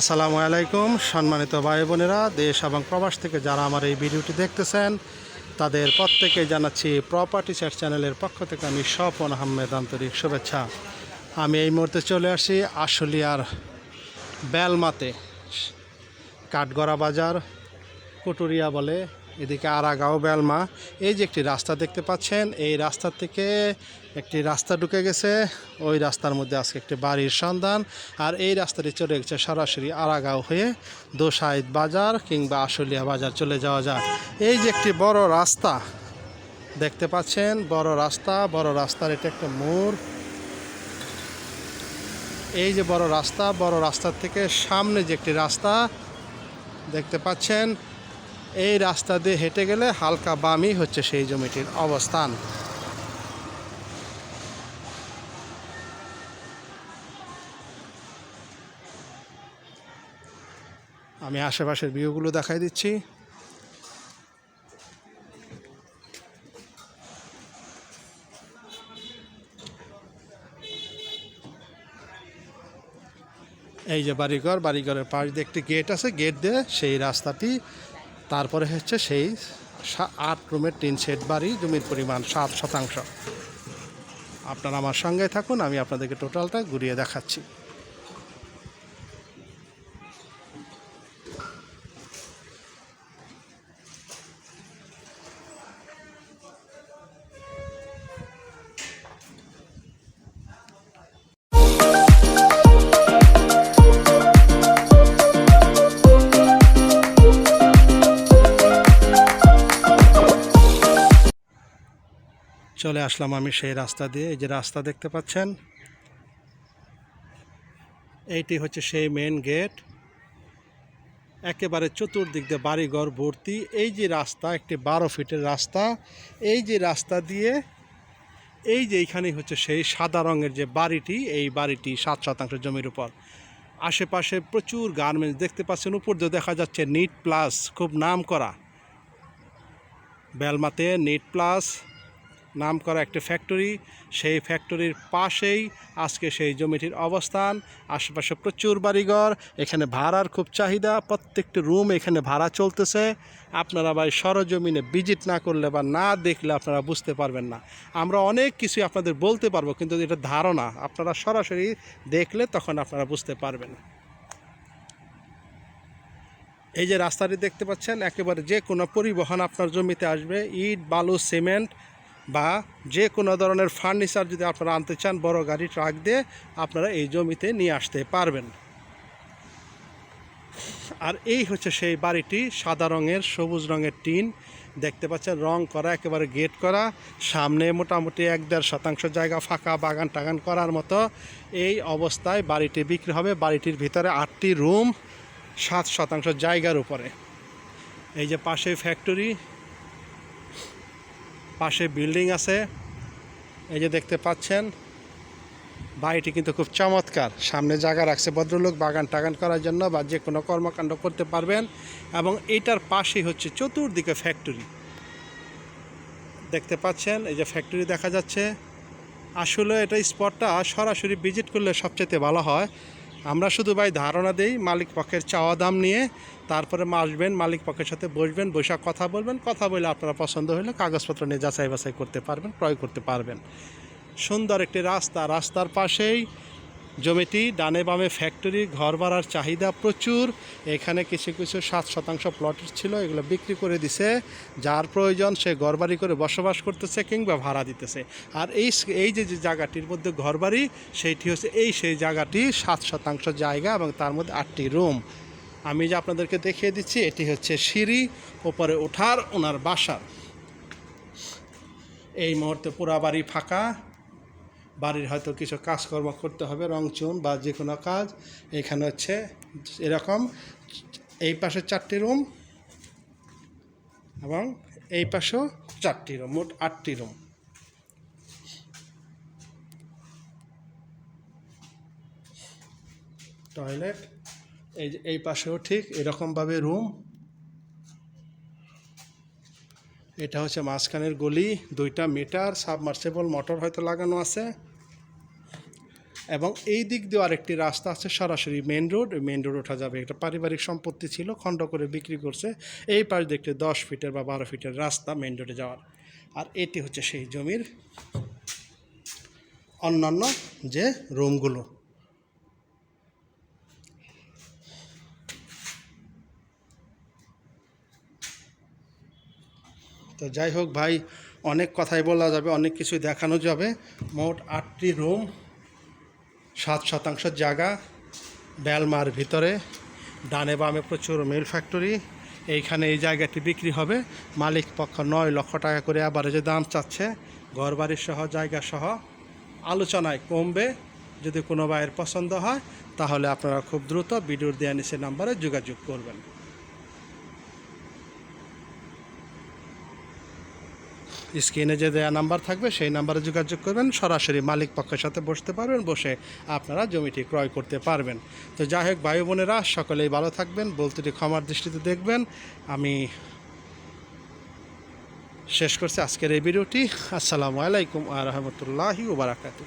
আসসালামু আলাইকুম, সম্মানিত ভাই বোনেরা, দেশ এবং প্রবাস থেকে যারা আমার এই ভিডিওটি দেখতেছেন, তাদের প্রত্যেকে জানাচ্ছি প্রপার্টি সেট চ্যানেলের পক্ষ থেকে আমি স্বপন আহমেদ আন্তরিক শুভেচ্ছা। আমি এই মুহূর্তে চলে আসি আশুলিয়ার বেলমাতে, কাঠগড়া বাজার, কুটুরিয়া বলে। এদিকে আরাগাঁও, বেলমা। এই যে একটি রাস্তা দেখতে পাচ্ছেন, এই রাস্তা থেকে একটি রাস্তা ঢুকে গেছে। ওই রাস্তার মধ্যে আজকে একটি বাড়ির সন্ধান। আর এই রাস্তাটি চলে গেছে সরাসরি আরাগাঁও হয়ে দোসাইদ বাজার কিংবা আশুলিয়া বাজার চলে যাওয়া যায়। এই যে একটি বড় রাস্তা দেখতে পাচ্ছেন, বড় রাস্তা, বড় রাস্তার এটা একটা মোড়। এই যে বড় রাস্তা, বড় রাস্তার থেকে সামনে যে একটি রাস্তা দেখতে পাচ্ছেন এই রাস্তা দিয়ে হেঁটে গেলে হালকা বামই হচ্ছে সেই জমিটির অবস্থান। আমি আশেপাশের ভিউগুলো দেখাই দিচ্ছি। এই যে বাড়িঘর, বাড়িঘরের পাশ দিয়ে একটি গেট আছে গেট দিয়ে সেই রাস্তাটি তারপরে হচ্ছে সেই আট রুমের তিন সেট বাড়ি, জমির পরিমাণ সাত শতাংশ। আপনারা আমার সঙ্গে থাকুন, আমি আপনাদেরকে টোটালটা ঘুরিয়ে দেখাচ্ছি। চলে আসলাম আমি সেই রাস্তা দিয়ে, এই যে রাস্তা দেখতে পাচ্ছেন? এইটি হচ্ছে সেই মেন গেট একেবারে চতুর্দিক দিয়ে বাড়িঘর ভর্তি। এই যে রাস্তা, একটি বারো ফিটের রাস্তা। এই যে রাস্তা দিয়ে, এই যে এইখানেই হচ্ছে সেই সাদা রঙের যে বাড়িটি, এই বাড়িটি সাত শতাংশ জমির উপর। আশেপাশে প্রচুর গার্মেন্টস দেখতে পাচ্ছেন। উপর দিয়ে দেখা যাচ্ছে নিট প্লাস খুব নাম করা বেলমাতে নিট প্লাস নাম করা একটি ফ্যাক্টরি সেই ফ্যাক্টরির পাশেই আজকে সেই জমিটির অবস্থান। আশেপাশে প্রচুর বাড়িঘর, এখানে ভাড়ার খুব চাহিদা, প্রত্যেকটি রুম এখানে ভাড়া চলতেছে। আপনারা ভাই সরজমিনে ভিজিট না করলে বা না দেখলে আপনারা বুঝতে পারবেন না। আমরা অনেক কিছু আপনাদের বলতে পারব, কিন্তু এটা ধারণা। আপনারা সরাসরি দেখলে তখন আপনারা বুঝতে পারবেন। এই যে রাস্তাটি দেখতে পাচ্ছেন, একেবারে যে কোনো পরিবহন আপনার জমিতে আসবে। ইট, বালু, সিমেন্ট বা যে কোনো ধরনের ফার্নিচার যদি আপনারা আনতে চান, বড় গাড়ি ট্রাক দিয়ে আপনারা এই জমিতে নিয়ে আসতে পারবেন। আর এই হচ্ছে সেই বাড়িটি, সাদা রঙের, সবুজ রঙের টিন। দেখতে পাচ্ছেন, রং করা, একেবারে গেট করা। সামনে মোটামুটি এক দেড় শতাংশ জায়গা ফাঁকা, বাগান টাগান করার মতো। এই অবস্থায় বাড়িটি বিক্রি হবে। বাড়িটির ভিতরে আটটি রুম সাত শতাংশ জায়গার উপরে। এই যে পাশে ফ্যাক্টরি পাশে বিল্ডিং আছে। এই যে দেখতে পাচ্ছেন, বাড়িটি কিন্তু খুব চমৎকার। সামনে জায়গা রাখছে ভদ্রলোক বাগান টাগান করার জন্য বা যে কোনো কর্মকাণ্ড করতে পারবেন এবং এইটার পাশেই হচ্ছে চতুর্দিকে ফ্যাক্টরি। দেখতে পাচ্ছেন, এই যে ফ্যাক্টরি দেখা যাচ্ছে। আসলে এটা স্পটটা সরাসরি ভিজিট করলে সবচেয়ে ভালো হয়। আমরা শুধু ভাই ধারণা দেই, মালিক পক্ষের চাওয়া দাম নিয়ে, তারপরে আসবেন, মালিক পক্ষের সাথে বসবেন বৈশাখ কথা বলবেন, কথা বলে আপনারা পছন্দ হলে কাগজপত্র নিয়ে যাচাই বাছাই করতে পারবেন, ক্রয় করতে পারবেন। সুন্দর একটি রাস্তা, রাস্তার পাশেই জমিটি ডানে বামে ফ্যাক্টরি ঘর ভাড়ার চাহিদা প্রচুর। এখানে কিছু কিছু সাত শতাংশ প্লটের ছিল, এগুলো বিক্রি করে দিছে। যার প্রয়োজন সে ঘরবাড়ি করে বসবাস করতেছে কিংবা ভাড়া দিতেছে। আর এই এই যে যে জায়গাটির মধ্যে ঘরবাড়ি, সেইটি হচ্ছে এই সেই জায়গাটি, সাত শতাংশ জায়গা এবং তার মধ্যে আটটি রুম আমি যে আপনাদেরকে দেখিয়ে দিচ্ছি, এটি হচ্ছে সিঁড়ি, ওপরে ওঠার, ওনার বাসা। এই মুহূর্তে পুরা বাড়ি ফাঁকা। বাড়ির হয়তো কিছু কাজকর্ম করতে হবে রং চুন বা যে কোনো কাজ। এখানে হচ্ছে এরকম এই পাশে চারটি রুম এবং এই পাশেও চারটি রুম, মোট আটটি রুম। টয়লেট, এই এই পাশেও ঠিক এরকমভাবে রুম। এটা হচ্ছে মাঝখানের গলি, দুইটা মিটার, সাবমার্সেবল মোটর হয়তো লাগানো আছে। এবং এই দিক দিয়ে আরেকটি রাস্তা আছে সরাসরি মেন রোড মেন রোড ওঠা যাবে। একটা পারিবারিক সম্পত্তি ছিল, খণ্ড করে বিক্রি করছে। এই পাশ দেখতে দশ ফিটের বা বারো ফিটের রাস্তা মেন রোডে যাওয়ার। আর এটি হচ্ছে সেই জমির অন্যান্য যে রুমগুলো। তো যাই হোক ভাই, অনেক কথাই বলা যাবে, অনেক কিছুই দেখানো যাবে। মোট আটটি রুম, সাত শতাংশ জায়গা, বেলমার ভিতরে, ডানে বামে প্রচুর মিল ফ্যাক্টরি। এইখানে এই জায়গাটি বিক্রি হবে। মালিক পক্ষ নয় লক্ষ টাকা করে আবার যে দাম চাচ্ছে। ঘরবাড়ির সহ, জায়গা সহ আলোচনায় কমবে। যদি কোনো ভাইয়ের পছন্দ হয়, তাহলে আপনারা খুব দ্রুত ভিডিওর দেওয়া নিচে নাম্বারে যোগাযোগ করবেন। স্ক্রিনে যে দেওয়া নাম্বার থাকবে, সেই নাম্বারে যোগাযোগ করবেন। সরাসরি মালিক পক্ষের সাথে বসতে পারবেন, বসে আপনারা জমিটি ক্রয় করতে পারবেন। তো যাই হোক, ভাই বোনেরা, সকলেই ভালো থাকবেন, বলতুটি ক্ষমার দৃষ্টিতে দেখবেন। আমি শেষ করছি আজকের এই ভিডিওটি। আসসালামু আলাইকুম আ রহমতুল্লাহি ওবরাকাতু